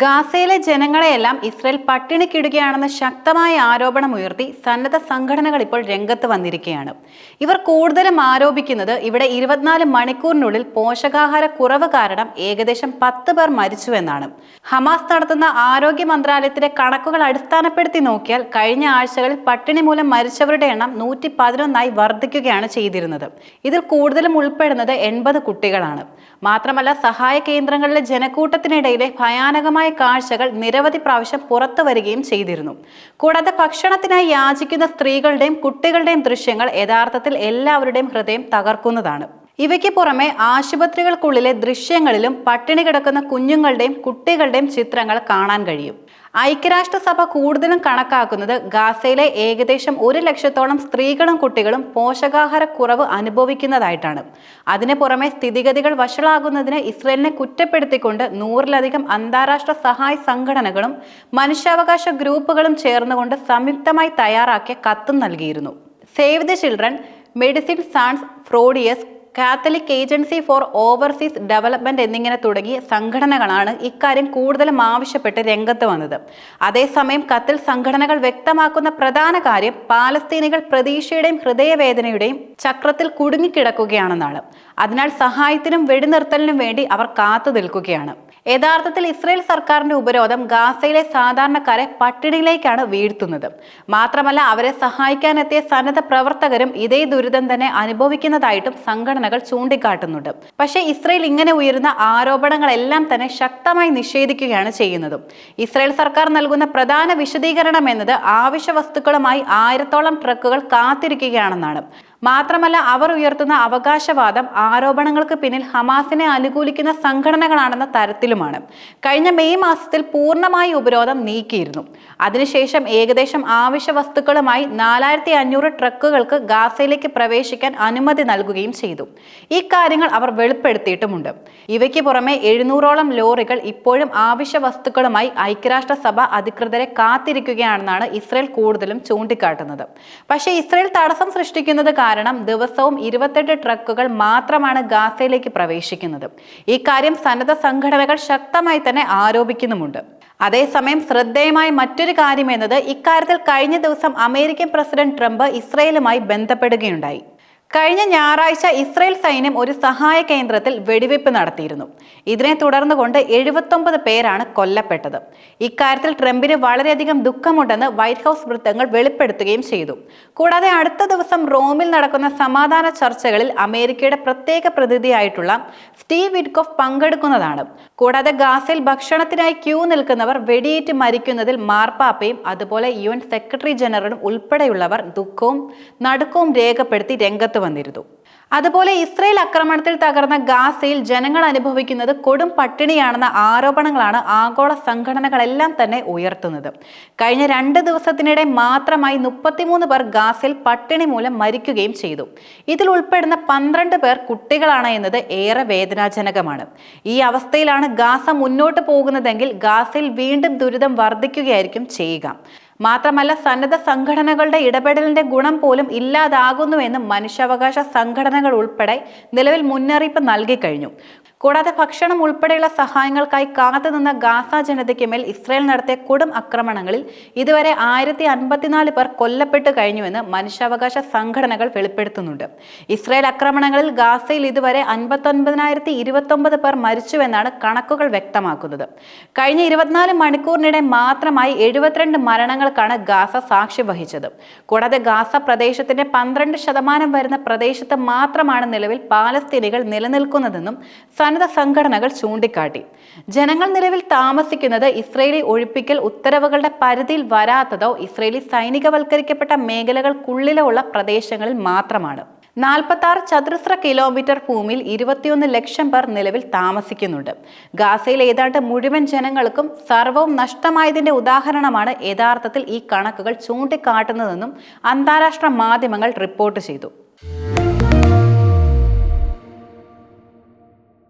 ഗാസയിലെ ജനങ്ങളെയെല്ലാം ഇസ്രയേൽ പട്ടിണിക്കിടുകയാണെന്ന ശക്തമായ ആരോപണമുയർത്തി സന്നദ്ധ സംഘടനകൾ ഇപ്പോൾ രംഗത്ത് വന്നിരിക്കുകയാണ്. ഇവർ കൂടുതലും ആരോപിക്കുന്നത് ഇവിടെ ഇരുപത്തിനാല് മണിക്കൂറിനുള്ളിൽ പോഷകാഹാര കുറവ് കാരണം ഏകദേശം പത്ത് പേർ മരിച്ചുവെന്നാണ്. ഹമാസ് നടത്തുന്ന ആരോഗ്യ മന്ത്രാലയത്തിലെ കണക്കുകൾ അടിസ്ഥാനപ്പെടുത്തി നോക്കിയാൽ കഴിഞ്ഞ ആഴ്ചകളിൽ പട്ടിണി മൂലം മരിച്ചവരുടെ എണ്ണം നൂറ്റി പതിനൊന്നായി വർദ്ധിക്കുകയാണ് ചെയ്തിരുന്നത്. ഇതിൽ കൂടുതലും ഉൾപ്പെടുന്നത് എൺപത് കുട്ടികളാണ്. മാത്രമല്ല സഹായ കേന്ദ്രങ്ങളിലെ ജനക്കൂട്ടത്തിനിടയിലെ ഭയാനകമായ കാഴ്ചകൾ നിരവധി പ്രാവശ്യം പുറത്തു വരികയും ചെയ്തിരുന്നു. കൂടാതെ ഭക്ഷണത്തിനായി യാചിക്കുന്ന സ്ത്രീകളുടെയും കുട്ടികളുടെയും ദൃശ്യങ്ങൾ യഥാർത്ഥത്തിൽ എല്ലാവരുടെയും ഹൃദയം തകർക്കുന്നതാണ്. ഇവയ്ക്ക് പുറമെ ആശുപത്രികൾക്കുള്ളിലെ ദൃശ്യങ്ങളിലും പട്ടിണി കിടക്കുന്ന കുഞ്ഞുങ്ങളുടെയും കുട്ടികളുടെയും ചിത്രങ്ങൾ കാണാൻ കഴിയും. ഐക്യരാഷ്ട്രസഭ കൂടുതലും കണക്കാക്കുന്നത് ഗാസയിലെ ഏകദേശം ഒരു ലക്ഷത്തോളം സ്ത്രീകളും കുട്ടികളും പോഷകാഹാരക്കുറവ് അനുഭവിക്കുന്നതായിട്ടാണ്. അതിന് പുറമെ സ്ഥിതിഗതികൾ വഷളാകുന്നതിന് ഇസ്രയേലിനെ കുറ്റപ്പെടുത്തിക്കൊണ്ട് നൂറിലധികം അന്താരാഷ്ട്ര സഹായ സംഘടനകളും മനുഷ്യാവകാശ ഗ്രൂപ്പുകളും ചേർന്നുകൊണ്ട് സംയുക്തമായി തയ്യാറാക്കിയ കത്തും നൽകിയിരുന്നു. Save the children Medecins Sans Frontieres Catholic agency for overseas development എന്നിങ്ങനെ തുടങ്ങിയ സംഘടനകളാണ് ഇക്കാര്യം കൂടുതലും ആവശ്യപ്പെട്ട് രംഗത്ത് വന്നത്. അതേസമയം കത്തിൽ സംഘടനകൾ വ്യക്തമാക്കുന്ന പ്രധാന കാര്യം പാലസ്തീനികൾ പ്രതീക്ഷയുടെയും ഹൃദയവേദനയുടെയും ചക്രത്തിൽ കുടുങ്ങിക്കിടക്കുകയാണെന്നാണ്. അതിനാൽ സഹായത്തിനും വെടിനിർത്തലിനും വേണ്ടി അവർ കാത്തു നിൽക്കുകയാണ്. യഥാർത്ഥത്തിൽ ഇസ്രയേൽ സർക്കാരിന്റെ ഉപരോധം ഗാസയിലെ സാധാരണക്കാരെ പട്ടിണിയിലേക്കാണ് വീഴ്ത്തുന്നത്. മാത്രമല്ല അവരെ സഹായിക്കാനെത്തിയ സന്നദ്ധ പ്രവർത്തകരും ഇതേ ദുരിതം തന്നെ അനുഭവിക്കുന്നതായിട്ടും സംഘടനകൾ ചൂണ്ടിക്കാട്ടുന്നുണ്ട്. പക്ഷേ ഇസ്രയേൽ ഇങ്ങനെ ഉയരുന്ന ആരോപണങ്ങളെല്ലാം തന്നെ ശക്തമായി നിഷേധിക്കുകയാണ് ചെയ്യുന്നതും. ഇസ്രയേൽ സർക്കാർ നൽകുന്ന പ്രധാന വിശദീകരണം എന്നത് ആവശ്യ വസ്തുക്കളുമായി ആയിരത്തോളം ട്രക്കുകൾ കാത്തിരിക്കുകയാണെന്നാണ്. മാത്രമല്ല അവർ ഉയർത്തുന്ന അവകാശവാദം ആരോപണങ്ങൾക്ക് പിന്നിൽ ഹമാസിനെ അനുകൂലിക്കുന്ന സംഘടനകളാണെന്ന തരത്തിലുമാണ്. കഴിഞ്ഞ മെയ് മാസത്തിൽ പൂർണമായി ഉപരോധം നീക്കിയിരുന്നു. അതിനുശേഷം ഏകദേശം ആവശ്യ വസ്തുക്കളുമായി നാലായിരത്തി അഞ്ഞൂറ് ട്രക്കുകൾക്ക് ഗാസയിലേക്ക് പ്രവേശിക്കാൻ അനുമതി നൽകുകയും ചെയ്തു. ഈ കാര്യങ്ങൾ അവർ വെളിപ്പെടുത്തിയിട്ടുമുണ്ട്. ഇവയ്ക്ക് പുറമെ എഴുന്നൂറോളം ലോറികൾ ഇപ്പോഴും ആവശ്യ വസ്തുക്കളുമായി ഐക്യരാഷ്ട്രസഭ അധികൃതരെ കാത്തിരിക്കുകയാണെന്നാണ് ഇസ്രയേൽ കൂടുതലും ചൂണ്ടിക്കാട്ടുന്നത്. പക്ഷേ ഇസ്രയേൽ തടസ്സം സൃഷ്ടിക്കുന്നത് കാരണം ദിവസവും ഇരുപത്തെട്ട് ട്രക്കുകൾ മാത്രമാണ് ഗാസയിലേക്ക് പ്രവേശിക്കുന്നത്. ഇക്കാര്യം കാര്യം സന്നദ്ധ സംഘടനകൾ ശക്തമായി തന്നെ ആരോപിക്കുന്നുമുണ്ട്. അതേസമയം ശ്രദ്ധേയമായ മറ്റൊരു കാര്യം എന്നത് ഇക്കാര്യത്തിൽ കഴിഞ്ഞ ദിവസം അമേരിക്കൻ പ്രസിഡന്റ് ട്രംപ് ഇസ്രയേലുമായി ബന്ധപ്പെടുകയുണ്ടായി. കഴിഞ്ഞ ഞായറാഴ്ച ഇസ്രയേൽ സൈന്യം ഒരു സഹായ കേന്ദ്രത്തിൽ വെടിവെയ്പ് നടത്തിയിരുന്നു. ഇതിനെ തുടർന്ന് കൊണ്ട് എഴുപത്തൊമ്പത് പേരാണ് കൊല്ലപ്പെട്ടത്. ഇക്കാര്യത്തിൽ ട്രംപിന് വളരെയധികം ദുഃഖമുണ്ടെന്ന് വൈറ്റ് ഹൗസ് വൃത്തങ്ങൾ വെളിപ്പെടുത്തുകയും ചെയ്തു. കൂടാതെ അടുത്ത ദിവസം റോമിൽ നടക്കുന്ന സമാധാന ചർച്ചകളിൽ അമേരിക്കയുടെ പ്രത്യേക പ്രതിനിധിയായിട്ടുള്ള സ്റ്റീവ് വിഡ്കോഫ് പങ്കെടുക്കുന്നതാണ്. കൂടാതെ ഗാസയിൽ ഭക്ഷണത്തിനായി ക്യൂ നിൽക്കുന്നവർ വെടിയേറ്റ് മരിക്കുന്നതിൽ മാർപ്പാപ്പയും അതുപോലെ യു സെക്രട്ടറി ജനറലും ഉൾപ്പെടെയുള്ളവർ ദുഃഖവും നടുക്കവും രേഖപ്പെടുത്തി രംഗത്ത് വന്നിരുന്നു. അതുപോലെ ഇസ്രയേൽ ആക്രമണത്തിൽ തകർന്ന ഗാസയിൽ ജനങ്ങൾ അനുഭവിക്കുന്നത് കൊടും പട്ടിണിയാണെന്ന ആരോപണങ്ങളാണ് ആഗോള സംഘടനകളെല്ലാം തന്നെ ഉയർത്തുന്നത്. കഴിഞ്ഞ രണ്ട് ദിവസത്തിനിടെ മാത്രമായി മുപ്പത്തിമൂന്ന് പേർ ഗാസയിൽ പട്ടിണി മൂലം മരിക്കുകയും ചെയ്തു. ഇതിൽ ഉൾപ്പെടുന്ന പന്ത്രണ്ട് പേർ കുട്ടികളാണ് എന്നത് ഏറെ വേദനാജനകമാണ്. ഈ അവസ്ഥയിലാണ് ഗാസ മുന്നോട്ട് പോകുന്നതെങ്കിൽ ഗാസയിൽ വീണ്ടും ദുരിതം വർദ്ധിക്കുകയായിരിക്കും ചെയ്യുക. മാത്രമല്ല സന്നദ്ധ സംഘടനകളുടെ ഇടപെടലിന്റെ ഗുണം പോലും ഇല്ലാതാകുന്നുവെന്ന് മനുഷ്യാവകാശ സംഘടനകൾ ഉൾപ്പെടെ നിലവിൽ മുന്നറിയിപ്പ് നൽകി കഴിഞ്ഞു. കൂടാതെ ഭക്ഷണം ഉൾപ്പെടെയുള്ള സഹായങ്ങൾക്കായി കാത്തുനിന്ന ഗാസ ജനതയ്ക്ക് മേൽ ഇസ്രായേൽ നടത്തിയ കൊടും ആക്രമണങ്ങളിൽ ഇതുവരെ ആയിരത്തി അൻപത്തിനാല് പേർ കൊല്ലപ്പെട്ടു കഴിഞ്ഞുവെന്ന് മനുഷ്യാവകാശ സംഘടനകൾ വെളിപ്പെടുത്തുന്നുണ്ട്. ഇസ്രായേൽ ആക്രമണങ്ങളിൽ ഗാസയിൽ ഇതുവരെ അൻപത്തൊൻപതിനായിരത്തി ഇരുപത്തൊമ്പത് പേർ മരിച്ചുവെന്നാണ് കണക്കുകൾ വ്യക്തമാക്കുന്നത്. കഴിഞ്ഞ ഇരുപത്തിനാല് മണിക്കൂറിനിടെ മാത്രമായി എഴുപത്തിരണ്ട് മരണങ്ങൾക്കാണ് ഗാസ സാക്ഷ്യം വഹിച്ചത്. കൂടാതെ ഗാസ പ്രദേശത്തിന്റെ പന്ത്രണ്ട് ശതമാനം വരുന്ന പ്രദേശത്ത് മാത്രമാണ് നിലവിൽ പാലസ്തീനികൾ നിലനിൽക്കുന്നതെന്നും സന്നദ്ധ സംഘടനകൾ ചൂണ്ടിക്കാട്ടി. ജനങ്ങൾ നിലവിൽ താമസിക്കുന്നത് ഇസ്രയേലി ഒഴിപ്പിക്കൽ ഉത്തരവുകളുടെ പരിധിയിൽ വരാത്തതോ ഇസ്രയേലി സൈനികവൽക്കരിക്കപ്പെട്ട മേഖലകൾക്കുള്ളിലോ ഉള്ള പ്രദേശങ്ങളിൽ മാത്രമാണ്. നാൽപ്പത്തി ആറ് ചതുരശ്ര കിലോമീറ്റർ ഭൂമിയിൽ ഇരുപത്തിയൊന്ന് ലക്ഷം പേർ നിലവിൽ താമസിക്കുന്നുണ്ട്. ഗാസയിൽ ഏതാണ്ട് മുഴുവൻ ജനങ്ങൾക്കും സർവവും നഷ്ടമായതിന്റെ ഉദാഹരണമാണ് യഥാർത്ഥത്തിൽ ഈ കണക്കുകൾ ചൂണ്ടിക്കാട്ടുന്നതെന്നും അന്താരാഷ്ട്ര മാധ്യമങ്ങൾ റിപ്പോർട്ട് ചെയ്തു.